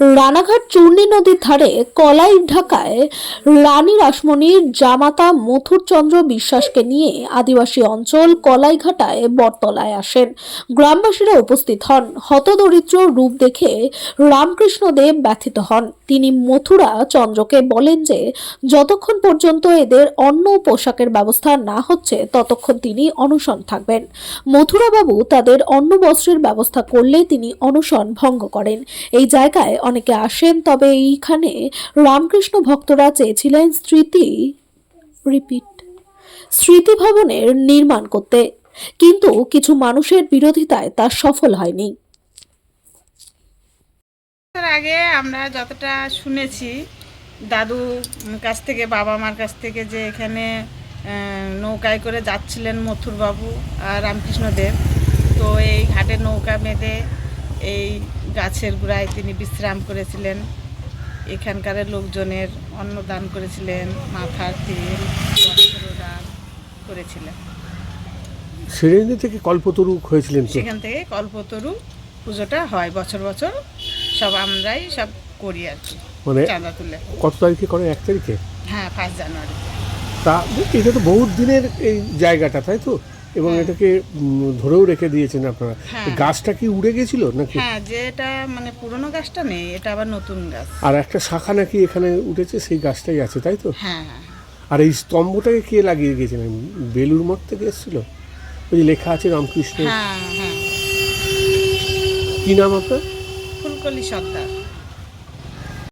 রানাঘাট চূর্ণী নদীর ধারে কলাই ঢাকায় রানী রাসমণির জামাতা মথুরচন্দ্র বিশ্বাসকে নিয়ে আদিবাসী অঞ্চল কলাইঘাটায় বটতলায় আসেন। গ্রামবাসীরা উপস্থিত হন। হতদরিদ্র রূপ দেখে রামকৃষ্ণদেব ব্যথিত হন। তিনি মথুরা চন্দ্রকে বলেন যে, যতক্ষণ পর্যন্ত এদের অন্য পোশাকের ব্যবস্থা না হচ্ছে, ততক্ষণ তিনি অনশন থাকবেন। মথুরাবাবু তাদের অন্ন বস্ত্রের ব্যবস্থা করলে তিনি অনশন ভঙ্গ করেন। এই জায়গায় অনেকে আসেন, তবে এইখানে রামকৃষ্ণ ভক্তরা চেয়েছিলেন স্মৃতি রিপিট স্মৃতি ভবনের নির্মাণ করতে। কিন্তু কিছু মানুষের বিরোধিতায় তা সফল হয়নি। আগে আমরা যতটা শুনেছি, দাদু কাছ থেকে, বাবা মার কাছ থেকে যে এখানে নৌকায় করে যাচ্ছিলেন মথুরবাবু আর রামকৃষ্ণদেব। তো এই ঘাটে নৌকা বেঁধে এই গাছের গোড়ায় তিনি বিশ্রাম করেছিলেন। এখানকার লোকজনের অন্নদান করেছিলেন মাথার তেল বস্ত্র দান করেছিলেন সিরিঞ্জি থেকে কল্পতরু হয়েছিলেন সেখান থেকে কল্পতরু পুজোটা হয় বছর বছর সব আমরাই সব করি আর কি মানে চাঁদা তুলে। কত তারিখে করে? এক তারিখে? হ্যাঁ ফার্স্ট জানুয়ারি তা এটা তো বহুত দিনের এই জায়গাটা তাই তো? এবং হ্যাঁ। এটাকে ধরেও রেখে দিয়েছেন আপনারা। হ্যাঁ। গাছটা কি উড়ে গেছিল নাকি? হ্যাঁ যেটা মানে পুরনো গাছটা নেই এটা আবার নতুন গাছ। আর একটা শাখা নাকি এখানে উঠেছে সেই গাছটাই আছে তাই তো? হ্যাঁ হ্যাঁ। আর এই স্তম্ভটাকে কে লাগিয়ে গেছিলেন বেলুর মঠ থেকে এসেছিল? ওই যে লেখা আছে রামকৃষ্ণ হ্যাঁ হ্যাঁ। কি নাম আপনার? ফুলকলি সর্দার।